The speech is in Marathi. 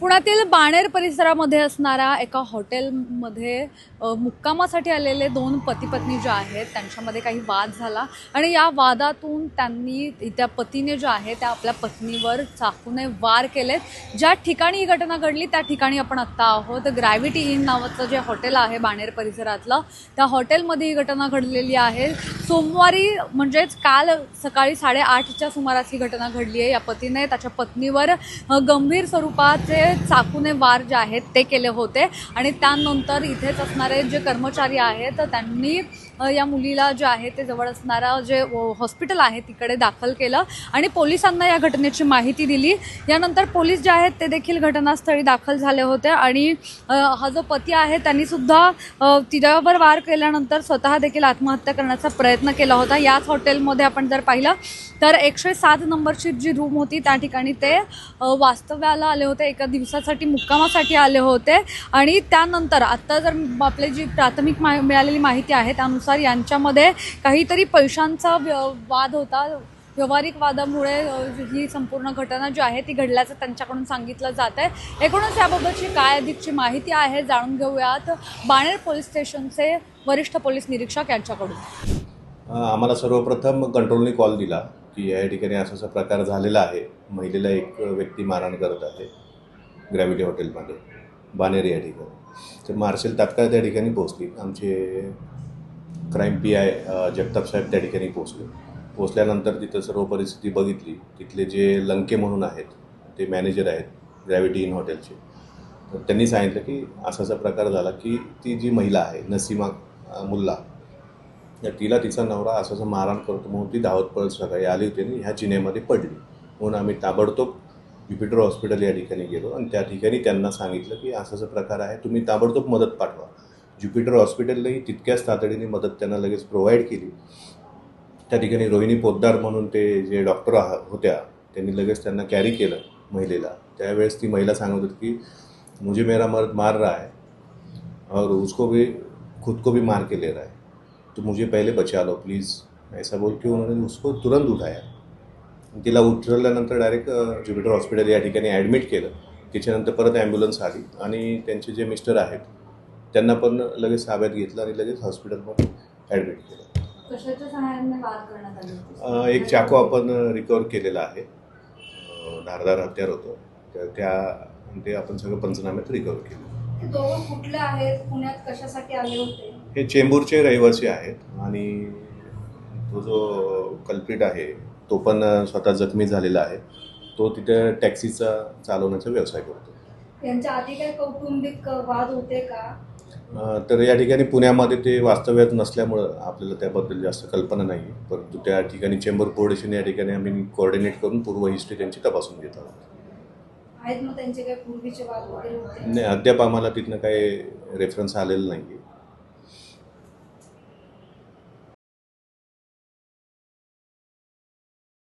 पुण्यातील बाणेर परिसरामध्ये असणाऱ्या एका हॉटेलमध्ये मुक्कामासाठी आलेले दोन पती पत्नी जे आहेत त्यांच्यामध्ये काही वाद झाला. आणि या वादातून त्यांनी त्या पतीने जे आहे त्या आपल्या पत्नीवर चाकूने वार केलेत. ज्या ठिकाणी ही घटना घडली त्या ठिकाणी आपण आत्ता आहोत. ग्रॅव्हिटी इन नावाचं जे हॉटेल आहे बाणेर परिसरातलं त्या हॉटेलमध्ये ही घटना घडलेली आहे. सोमवारी म्हणजेच काल सकाळी साडेआठच्या सुमारास ही घटना घडली आहे. या पतीने त्याच्या पत्नीवर गंभीर स्वरूपाचे चाकूने वार जे आहेत ते केले होते. आणि त्यानंतर इथेच असणारे जे कर्मचारी आहेत त्यांनी या मुलीला जे आहे ते जवळ असणारा जे हॉस्पिटल आहे तिकडे दाखल केलं आणि पोलिसांना या घटनेची माहिती दिली. यानंतर पोलीस जे आहेत ते देखील घटनास्थळी दाखल झाले होते आणि हा जो पती आहे त्यांनी सुद्धा तिच्यावर वार केल्यानंतर स्वतः देखील आत्महत्या करण्याचा प्रयत्न केला होता. याच हॉटेलमध्ये आपण जर पाहिलं तर एकशे सात नंबरची जी रूम होती त्या ठिकाणी ते वास्तव्याला आले होते. एका दिवसासाठी मुक्कामासाठी आले होते. आणि त्यानंतर आत्ता जर आपली जी प्राथमिक मा मिळालेली माहिती आहे त्यानुसार यांच्यामध्ये काहीतरी पैशांचा व्य- वाद होता. व्यवहारिक वादामुळे ही संपूर्ण घटना जी आहे ती घडल्याचं त्यांच्याकडून सांगितलं जात आहे एकूणच याबाबतची काय अधिकची माहिती आहे जाणून घेऊयात. बाणेर पोलीस स्टेशनचे वरिष्ठ पोलीस निरीक्षक यांच्याकडून. आम्हाला सर्वप्रथम कंट्रोलने कॉल दिला की या ठिकाणी असा असा प्रकार झालेला आहे. महिलेला एक व्यक्ती मारहाण करत आहे ग्रॅव्हिटी हॉटेलमध्ये बानेर या ठिकाणी. तर मार्शल तात्काळ त्या ठिकाणी पोहोचली आमचे क्राईम पी आय जगताप साहेब त्या ठिकाणी पोहोचले. पोचल्यानंतर तिथं सर्व परिस्थिती बघितली. तिथले जे लंके म्हणून आहेत ते मॅनेजर आहेत ग्रॅव्हिटी इन हॉटेलचे. तर त्यांनी सांगितलं की असा असा प्रकार झाला की ती जी महिला आहे नसीमा मुल्ला तर तिला तिचा नवरा असं असं मारहाण करतो म्हणून ती धावत पळत सकाळी आली होती आणि ह्या चिन्हेमध्ये पडली. म्हणून आम्ही ताबडतोब ज्युपिटर हॉस्पिटल या ठिकाणी गेलो आणि त्या ठिकाणी त्यांना सांगितलं की असं असं प्रकार आहे तुम्ही ताबडतोब मदत पाठवा. ज्युपिटर हॉस्पिटललाही तितक्याच तातडीने मदत त्यांना लगेच प्रोव्हाइड केली. त्या ठिकाणी रोहिणी पोद्दार म्हणून ते जे डॉक्टर आह- होत्या त्यांनी लगेच त्यांना कॅरी केलं महिलेला. त्यावेळेस ती महिला सांगत होती की मुझे मेरा मर्द मार रहा है और उसको भी खुद को भी मार के ले रहा है. तो मुझे पहले बचा लो प्लीज़ ऐसा बोल की उन्होंने उसको तुरंत उठाया. तिला उतरल्यानंतर डायरेक्ट ज्युपिटर हॉस्पिटल या ठिकाणी ॲडमिट केलं. त्याच्यानंतर परत ॲम्ब्युलन्स आली आणि त्यांचे जे मिस्टर आहेत त्यांना पण लगेच ताब्यात घेतलं आणि लगेच हॉस्पिटलमध्ये ॲडमिट केलं. एक चाकू आपण रिकवर केलेला आहे. धारदार हत्यार होतं. तर त्या ते आपण सगळं पंचनाम्यात रिकवर केलं. दोन कुठले आहेत? पुण्यात कशासाठी आले होते? हे चेंबूरचे रहिवासी आहेत आणि तो जो कल्प्रिट आहे तो पण स्वतः जखमी झालेला आहे. तो तिथे टॅक्सीचा चालवण्याचा व्यवसाय करतो. यांच्या आधी काही कौटुंबिक वाद होते का? तर या ठिकाणी पुण्यामध्ये ते वास्तव्यात नसल्यामुळं आपल्याला त्याबद्दल जास्त कल्पना नाही. परंतु त्या ठिकाणी चेंबूर पोलीस या ठिकाणी आम्ही कोऑर्डिनेट करून पूर्व हिस्ट्री त्यांची तपासून घेत आहोत. नाही अद्याप आम्हाला तिथनं काही रेफरन्स आलेलं नाही